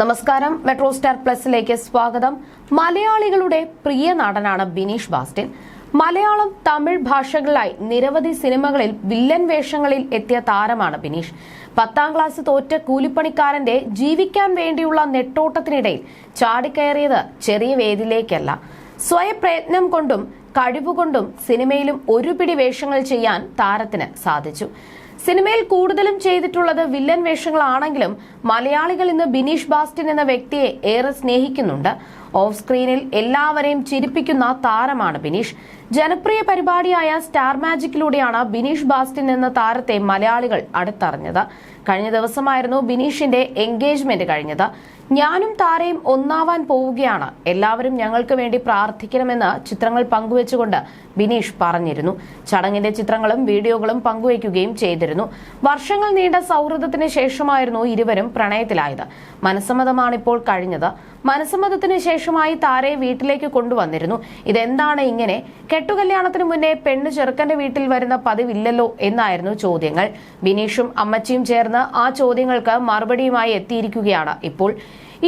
നമസ്കാരം. Metro star പ്ലസിലേക്ക് സ്വാഗതം. മലയാളികളുടെ പ്രിയ നടനാണ് ബിനീഷ് ബാസ്റ്റിൻ. മലയാളം തമിഴ് ഭാഷകളിലായി നിരവധി സിനിമകളിൽ വില്ലൻ വേഷങ്ങളിൽ എത്തിയ താരമാണ് ബിനീഷ്. പത്താം ക്ലാസ് തോറ്റ കൂലിപ്പണിക്കാരന്റെ ജീവിക്കാൻ വേണ്ടിയുള്ള നെട്ടോട്ടത്തിനിടയിൽ ചാടിക്കയറിയത് ചെറിയ വേദിയിലേക്കല്ല. സ്വയപ്രയത്നം കൊണ്ടും കഴിവുകൊണ്ടും സിനിമയിലും ഒരുപിടി വേഷങ്ങൾ ചെയ്യാൻ താരത്തിന് സാധിച്ചു. സിനിമയിൽ കൂടുതലും ചെയ്തിട്ടുള്ളത് വില്ലൻ വേഷങ്ങളാണെങ്കിലും മലയാളികൾ ഇന്ന് ബിനീഷ് ബാസ്റ്റിൻ എന്ന വ്യക്തിയെ ഏറെ സ്നേഹിക്കുന്നുണ്ട്. ഓഫ് സ്ക്രീനിൽ എല്ലാവരെയും ചിരിപ്പിക്കുന്ന താരമാണ് ബിനീഷ്. ജനപ്രിയ പരിപാടിയായ സ്റ്റാർ മാജിക്കിലൂടെയാണ് ബിനീഷ് ബാസ്റ്റിൻ എന്ന താരത്തെ മലയാളികൾ അടുത്തറിഞ്ഞത്. കഴിഞ്ഞ ദിവസമായിരുന്നു ബിനീഷിന്റെ എൻഗേജ്മെന്റ് കഴിഞ്ഞത്. ഞാനും താരയും ഒന്നാവാൻ പോവുകയാണ്. എല്ലാവരും ഞങ്ങൾക്ക് വേണ്ടി പ്രാർത്ഥിക്കണമെന്ന് ചിത്രങ്ങൾ പങ്കുവെച്ചുകൊണ്ട് ബിനീഷ് പറഞ്ഞിരുന്നു. ചടങ്ങിന്റെ ചിത്രങ്ങളും വീഡിയോകളും പങ്കുവയ്ക്കുകയും ചെയ്തിരുന്നു. വർഷങ്ങൾ നീണ്ട സൗഹൃദത്തിന് ശേഷമായിരുന്നു ഇരുവരും പ്രണയത്തിലായത്. മനസ്സമ്മതമാണ് ഇപ്പോൾ കഴിഞ്ഞത്. മനസ്സമ്മതത്തിന് ശേഷമായി താരയെ വീട്ടിലേക്ക് കൊണ്ടുവന്നിരുന്നു. ഇതെന്താണ് ഇങ്ങനെ? കെട്ടുകല്യാണത്തിന് മുന്നേ പെണ്ണ് ചെറുക്കന്റെ വീട്ടിൽ വരുന്ന പതിവില്ലല്ലോ എന്നായിരുന്നു ചോദ്യങ്ങൾ. ബിനീഷും അമ്മച്ചിയും ചേർന്ന് ആ ചോദ്യങ്ങൾക്ക് മറുപടിയുമായി എത്തിയിരിക്കുകയാണ്. ഇപ്പോൾ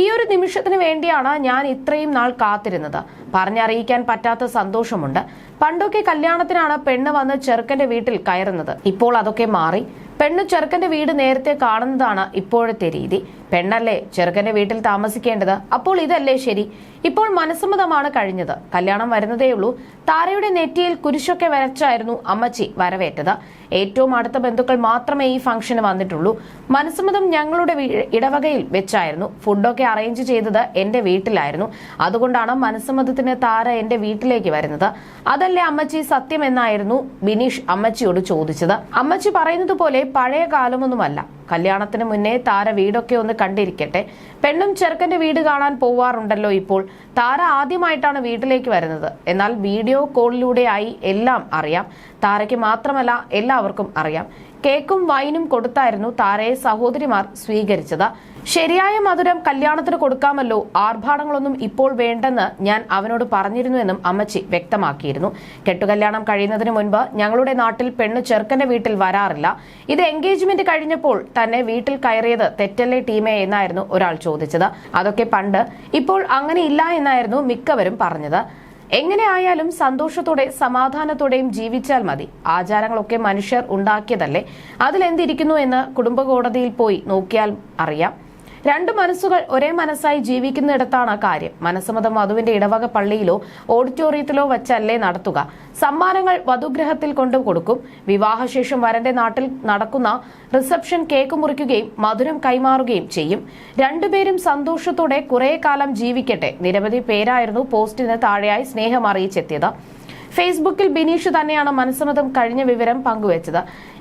ഈ ഒരു നിമിഷത്തിന് വേണ്ടിയാണ് ഞാൻ ഇത്രയും നാൾ കാത്തിരുന്നത്. പറഞ്ഞറിയിക്കാൻ പറ്റാത്ത സന്തോഷമുണ്ട്. പണ്ടൊക്കെ കല്യാണത്തിനാണ് പെണ്ണ് വന്ന് ചെറുക്കന്റെ വീട്ടിൽ കയറുന്നത്. ഇപ്പോൾ അതൊക്കെ മാറി. പെണ്ണ് ചെറുക്കന്റെ വീട് നേരത്തെ കാണുന്നതാണ് ഇപ്പോഴത്തെ രീതി. പെണ്ണല്ലേ ചെറുക്കന്റെ വീട്ടിൽ താമസിക്കേണ്ടത്? അപ്പോൾ ഇതല്ലേ ശരി. ഇപ്പോൾ മനസ്സമ്മതമാണ് കഴിഞ്ഞത്. കല്യാണം വരുന്നതേയുള്ളൂ. താരയുടെ നെറ്റിയിൽ കുരിശൊക്കെ വരച്ചായിരുന്നു അമ്മച്ചി വരവേറ്റത്. ഏറ്റവും അടുത്ത ബന്ധുക്കൾ മാത്രമേ ഈ ഫംഗ്ഷന് വന്നിട്ടുള്ളൂ. മനസ്സമ്മതം ഞങ്ങളുടെ ഇടവകയിൽ വെച്ചായിരുന്നു. ഫുഡൊക്കെ അറേഞ്ച് ചെയ്തത് എന്റെ വീട്ടിലായിരുന്നു. അതുകൊണ്ടാണ് മനസ്സമ്മതത്തിന് താര എന്റെ വീട്ടിലേക്ക് വരുന്നത്. അതല്ലേ അമ്മച്ചി സത്യം എന്നായിരുന്നു ബിനീഷ് അമ്മച്ചിയോട് ചോദിച്ചത്. അമ്മച്ചി പറയുന്നത് പോലെ പഴയ കാലമൊന്നുമല്ല. കല്യാണത്തിന് മുന്നേ താര വീടൊക്കെ ഒന്ന് കണ്ടിരിക്കട്ടെ. പെണ്ണും ചെറുക്കന്റെ വീട് കാണാൻ പോവാറുണ്ടല്ലോ ഇപ്പോൾ. താര ആദ്യമായിട്ടാണ് വീട്ടിലേക്ക് വരുന്നത്. എന്നാൽ വീഡിയോ കോളിലൂടെയായി എല്ലാം അറിയാം. താരയ്ക്ക് മാത്രമല്ല എല്ലാവർക്കും അറിയാം. കേക്കും വൈനും കൊടുത്തായിരുന്നു താരയെ സഹോദരിമാർ സ്വീകരിച്ചത്. ശരിയായ മധുരം കല്യാണത്തിന് കൊടുക്കാമല്ലോ ആർഭാടങ്ങളൊന്നും ഇപ്പോൾ വേണ്ടെന്ന് ഞാൻ അവനോട് പറഞ്ഞിരുന്നു എന്നും അമ്മച്ചി വ്യക്തമാക്കിയിരുന്നു. കെട്ടുകല്യാണം കഴിയുന്നതിന് മുൻപ് ഞങ്ങളുടെ നാട്ടിൽ പെണ്ണ് ചെറുക്കന്റെ വീട്ടിൽ വരാറില്ല. ഇത് എൻഗേജ്മെന്റ് കഴിഞ്ഞപ്പോൾ തന്നെ വീട്ടിൽ കയറിയത് തെറ്റല്ലേ ടീമേ എന്നായിരുന്നു ഒരാൾ ചോദിച്ചത്. അതൊക്കെ പണ്ട് ഇപ്പോൾ അങ്ങനെയില്ല എന്നായിരുന്നു മിക്കവരും പറഞ്ഞത്. എങ്ങനെ ആയാലും സന്തോഷത്തോടെ സമാധാനത്തോടെയും ജീവിച്ചാൽ മതി. ആചാരങ്ങളൊക്കെ മനുഷ്യർ ഉണ്ടാക്കിയതല്ലേ? അതിലെന്തിരിക്കുന്നു എന്ന് കുടുംബ കോടതിയിൽ പോയി നോക്കിയാൽ അറിയാം. രണ്ട് മനസ്സുകൾ ഒരേ മനസ്സായി ജീവിക്കുന്നിടത്താണ് കാര്യം. മനസ്സമ്മതം വധുവിന്റെ ഇടവക പള്ളിയിലോ ഓഡിറ്റോറിയത്തിലോ വച്ചല്ലേ നടത്തുക. സമ്മാനങ്ങൾ വധുഗ്രഹത്തിൽ കൊണ്ടു കൊടുക്കും. വിവാഹശേഷം വരന്റെ നാട്ടിൽ നടക്കുന്ന റിസപ്ഷൻ കേക്ക് മുറിക്കുകയും മധുരം കൈമാറുകയും ചെയ്യും. രണ്ടുപേരും സന്തോഷത്തോടെ കുറെ കാലം ജീവിക്കട്ടെ. നിരവധി പേരായിരുന്നു പോസ്റ്റിന് താഴെയായി സ്നേഹം അറിയിച്ചെത്തിയത്. ഫേസ്ബുക്കിൽ ബിനീഷ് തന്നെയാണ് മനസ്സമ്മതം കഴിഞ്ഞ വിവരം പങ്കുവച്ചത്.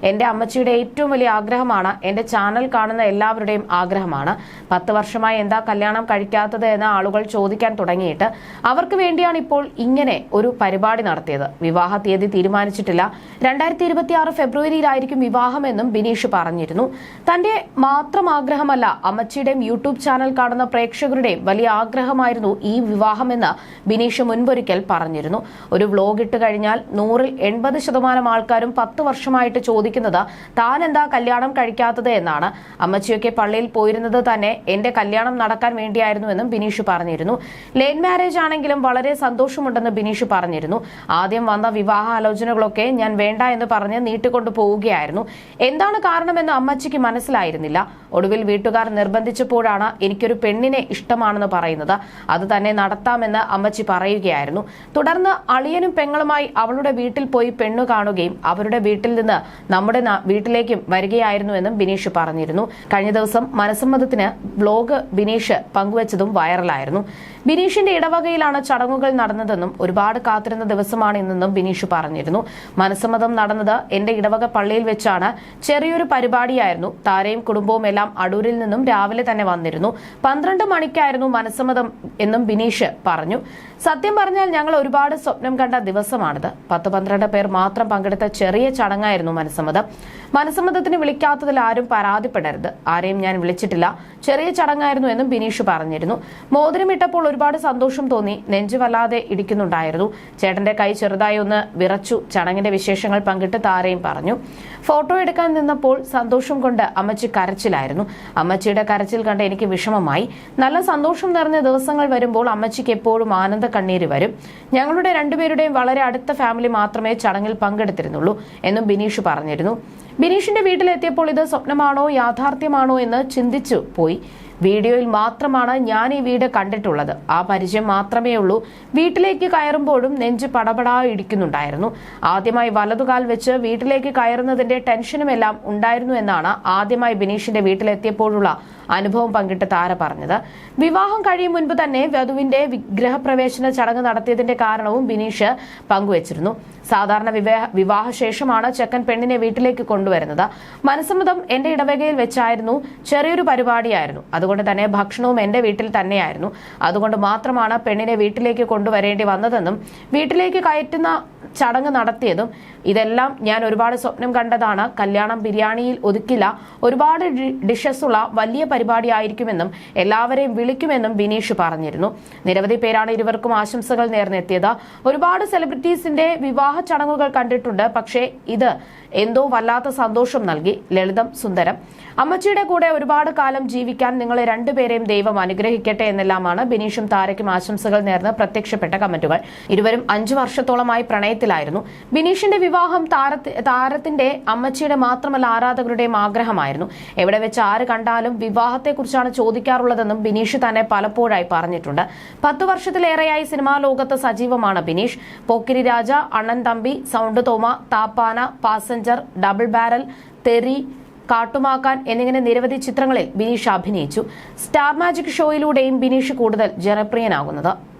എന്റെ അമ്മച്ചിയുടെ ഏറ്റവും വലിയ ആഗ്രഹമാണ് എന്റെ ചാനൽ കാണുന്ന എല്ലാവരുടെയും ആഗ്രഹമാണ്. പത്ത് വർഷമായി എന്താ കല്യാണം കഴിക്കാത്തത് എന്ന് ആളുകൾ ചോദിക്കാൻ തുടങ്ങിയിട്ട് അവർക്ക് വേണ്ടിയാണ് ഇപ്പോൾ ഇങ്ങനെ ഒരു പരിപാടി നടത്തിയത്. വിവാഹ തീയതി തീരുമാനിച്ചിട്ടില്ല. രണ്ടായിരത്തി ഇരുപത്തി ആറ് ഫെബ്രുവരിയിലായിരിക്കും വിവാഹമെന്നും ബിനീഷ് പറഞ്ഞിരുന്നു. തന്റെ മാത്രം ആഗ്രഹമല്ല അമ്മച്ചിയുടെയും യൂട്യൂബ് ചാനൽ കാണുന്ന പ്രേക്ഷകരുടെയും വലിയ ആഗ്രഹമായിരുന്നു ഈ വിവാഹമെന്ന് ബിനീഷ് മുൻപൊരിക്കൽ പറഞ്ഞിരുന്നു. ഒരു വ്ലോഗ് ഇട്ട് കഴിഞ്ഞാൽ നൂറിൽ എൺപത് ശതമാനം ആൾക്കാരും പത്ത് വർഷമായിട്ട് ചോദിക്കുന്നത് താൻ എന്താ കല്യാണം കഴിക്കാത്തത് എന്നാണ്. അമ്മച്ചിയൊക്കെ പള്ളിയിൽ പോയിരുന്നത് തന്നെ എന്റെ കല്യാണം നടക്കാൻ വേണ്ടിയായിരുന്നു എന്നും ബിനീഷ് പറഞ്ഞിരുന്നു. ലേൻ മാരേജ് ആണെങ്കിലും വളരെ സന്തോഷമുണ്ടെന്ന് ബിനീഷ് പറഞ്ഞിരുന്നു. ആദ്യം വന്ന വിവാഹ ആലോചനകളൊക്കെ ഞാൻ വേണ്ട എന്ന് പറഞ്ഞ് നീട്ടിക്കൊണ്ടു പോവുകയായിരുന്നു. എന്താണ് കാരണമെന്ന് അമ്മച്ചിക്ക് മനസ്സിലായിരുന്നില്ല. ഒടുവിൽ വീട്ടുകാർ നിർബന്ധിച്ചപ്പോഴാണ് എനിക്കൊരു പെണ്ണിനെ ഇഷ്ടമാണെന്ന് പറയുന്നത്. അത് തന്നെ നടത്താമെന്ന് അമ്മച്ചി പറയുകയായിരുന്നു. തുടർന്ന് അളിയനും പെങ്ങളുമായി അവളുടെ വീട്ടിൽ പോയി പെണ്ണു കാണുകയും അവരുടെ വീട്ടിൽ നിന്ന് നമ്മുടെ വീട്ടിലേക്കും വരികയായിരുന്നുവെന്നും ബിനീഷ് പറഞ്ഞിരുന്നു. കഴിഞ്ഞ ദിവസം മനസ്സമ്മതത്തിന് ബ്ലോഗ് ബിനീഷ് പങ്കുവച്ചതും വൈറലായിരുന്നു. ബിനീഷിന്റെ ഇടവകയിലാണ് ചടങ്ങുകൾ നടന്നതെന്നും ഒരുപാട് കാത്തിരുന്ന ദിവസമാണ് ഇന്നെന്നും ബിനീഷ് പറഞ്ഞിരുന്നു. മനസ്സമ്മതം നടന്നത് എന്റെ ഇടവക പള്ളിയിൽ വെച്ചാണ്. ചെറിയൊരു പരിപാടിയായിരുന്നു. താരയും കുടുംബവും എല്ലാം അടൂരിൽ നിന്നും രാവിലെ തന്നെ വന്നിരുന്നു. പന്ത്രണ്ട് മണിക്കായിരുന്നു മനസ്സമ്മതം എന്നും ബിനീഷ് പറഞ്ഞു. സത്യം പറഞ്ഞാൽ ഞങ്ങൾ ഒരുപാട് സ്വപ്നം കണ്ട ദിവസമാണിത്. പത്ത് പന്ത്രണ്ട് പേർ മാത്രം പങ്കെടുത്ത ചെറിയ ചടങ്ങായിരുന്നു മനസ്സമ്മതം. മനസ്സമ്മതത്തിന് വിളിക്കാത്തതിൽ ആരും പരാതിപ്പെടരുത്. ആരെയും ഞാൻ വിളിച്ചിട്ടില്ല. ചെറിയ ചടങ്ങായിരുന്നു എന്നും ബിനീഷ് പറഞ്ഞിരുന്നു. മോതിരമിട്ടപ്പോൾ ഒരുപാട് സന്തോഷം തോന്നി. നെഞ്ചു വല്ലാതെ ഇടിക്കുന്നുണ്ടായിരുന്നു. ചേട്ടന്റെ കൈ ചെറുതായി ഒന്ന് വിറച്ചു. ചടങ്ങിന്റെ വിശേഷങ്ങൾ പങ്കിട്ട് താരയും പറഞ്ഞു. ഫോട്ടോ എടുക്കാൻ നിന്നപ്പോൾ സന്തോഷം കൊണ്ട് അമ്മച്ചി കരച്ചിലായിരുന്നു. അമ്മച്ചിയുടെ കരച്ചിൽ കണ്ട് എനിക്ക് വിഷമമായി. നല്ല സന്തോഷം നിറഞ്ഞ ദിവസങ്ങൾ വരുമ്പോൾ അമ്മച്ചിക്ക് എപ്പോഴും ആനന്ദ കണ്ണീര് വരും. ഞങ്ങളുടെ രണ്ടുപേരുടെയും വളരെ അടുത്ത ഫാമിലി മാത്രമേ ചടങ്ങിൽ പങ്കെടുത്തിരുന്നുള്ളൂ എന്നും ബിനീഷ് പറഞ്ഞിരുന്നു. ബിനീഷിന്റെ വീട്ടിലെത്തിയപ്പോൾ ഇത് സ്വപ്നമാണോ യാഥാർത്ഥ്യമാണോ എന്ന് ചിന്തിച്ചു പോയി. വീഡിയോയിൽ മാത്രമാണ് ഞാൻ ഈ വീട് കണ്ടിട്ടുള്ളത്. ആ പരിചയം മാത്രമേ ഉള്ളൂ. വീട്ടിലേക്ക് കയറുമ്പോഴും നെഞ്ച് പടപടാ ഇടിക്കുന്നുണ്ടായിരുന്നു ആദ്യമായി വലതുകാൽ വെച്ച് വീട്ടിലേക്ക് കയറുന്നതിന്റെ ടെൻഷനുമെല്ലാം ഉണ്ടായിരുന്നു എന്നാണ് ആദ്യമായി ബിനീഷിന്റെ വീട്ടിലെത്തിയപ്പോഴുള്ള അനുഭവം പങ്കിട്ട് താര പറഞ്ഞത്. വിവാഹം കഴിയും മുൻപ് തന്നെ വധുവിന്റെ വിഗ്രഹപ്രവേശന ചടങ്ങ് നടത്തിയതിന്റെ കാരണവും ബിനീഷ് പങ്കുവച്ചിരുന്നു. സാധാരണ വിവാഹ വിവാഹശേഷമാണ് ചെക്കൻ പെണ്ണിനെ വീട്ടിലേക്ക് കൊണ്ടുവരുന്നത്. മനസ്സമ്മതം എന്റെ ഇടവകയിൽ വെച്ചായിരുന്നു ചെറിയൊരു പരിപാടിയായിരുന്നു. അതുകൊണ്ട് തന്നെ ഭക്ഷണവും എന്റെ വീട്ടിൽ തന്നെയായിരുന്നു. അതുകൊണ്ട് മാത്രമാണ് പെണ്ണിനെ വീട്ടിലേക്ക് കൊണ്ടുവരേണ്ടി വന്നതെന്നും വീട്ടിലേക്ക് കയറ്റുന്ന ചടങ്ങ് നടത്തിയതും ഇതെല്ലാം ഞാൻ ഒരുപാട് സ്വപ്നം കണ്ടതാണ്. കല്യാണം ബിരിയാണിയിൽ ഒതുക്കില്ല. ഒരുപാട് ഡിഷസ് ഉള്ള വലിയ പരിപാടിയായിരിക്കുമെന്നും എല്ലാവരെയും വിളിക്കുമെന്നും ബിനീഷ് പറഞ്ഞിരുന്നു. നിരവധി പേരാണ് ഇരുവർക്കും ആശംസകൾ നേർന്നെത്തിയത്. ഒരുപാട് സെലിബ്രിറ്റീസിന്റെ വിവാഹ ചടങ്ങുകൾ കണ്ടിട്ടുണ്ട്. പക്ഷേ ഇത് എന്തോ വല്ലാത്ത സന്തോഷം നൽകി. ലളിതം സുന്ദരം. അമ്മച്ചിയുടെ കൂടെ ഒരുപാട് കാലം ജീവിക്കാൻ നിങ്ങളെ രണ്ടുപേരെയും ദൈവം അനുഗ്രഹിക്കട്ടെ എന്നെല്ലാമാണ് ബിനീഷും താരയ്ക്കും ആശംസകൾ നേർന്ന് പ്രത്യക്ഷപ്പെട്ട കമന്റുകൾ. ഇരുവരും അഞ്ചു വർഷത്തോളമായി പ്രണയത്തിലായിരുന്നു. ബിനീഷിന്റെ വിവാഹം താരത്തിന്റെ അമ്മച്ചിയുടെ മാത്രമല്ല ആരാധകരുടെയും ആഗ്രഹമായിരുന്നു. എവിടെ വെച്ച് ആര് കണ്ടാലും വിവാഹത്തെക്കുറിച്ചാണ് ചോദിക്കാറുള്ളതെന്നും ബിനീഷ് തന്നെ പലപ്പോഴായി പറഞ്ഞിട്ടുണ്ട്. പത്തു വർഷത്തിലേറെയായി സിനിമാ ലോകത്ത് സജീവമാണ് Binish. Pokkiri Raja Annan Thambi sound Thoma Thappana passenger double barrel Theri Kattumakkan എന്നിങ്ങനെ നിരവധി ചിത്രങ്ങളിൽ ബിനീഷ് അഭിനയിച്ചു. സ്റ്റാർ മാജിക് ഷോയിലൂടെയും ബിനീഷ് കൂടുതൽ ജനപ്രിയനാകുന്നത്.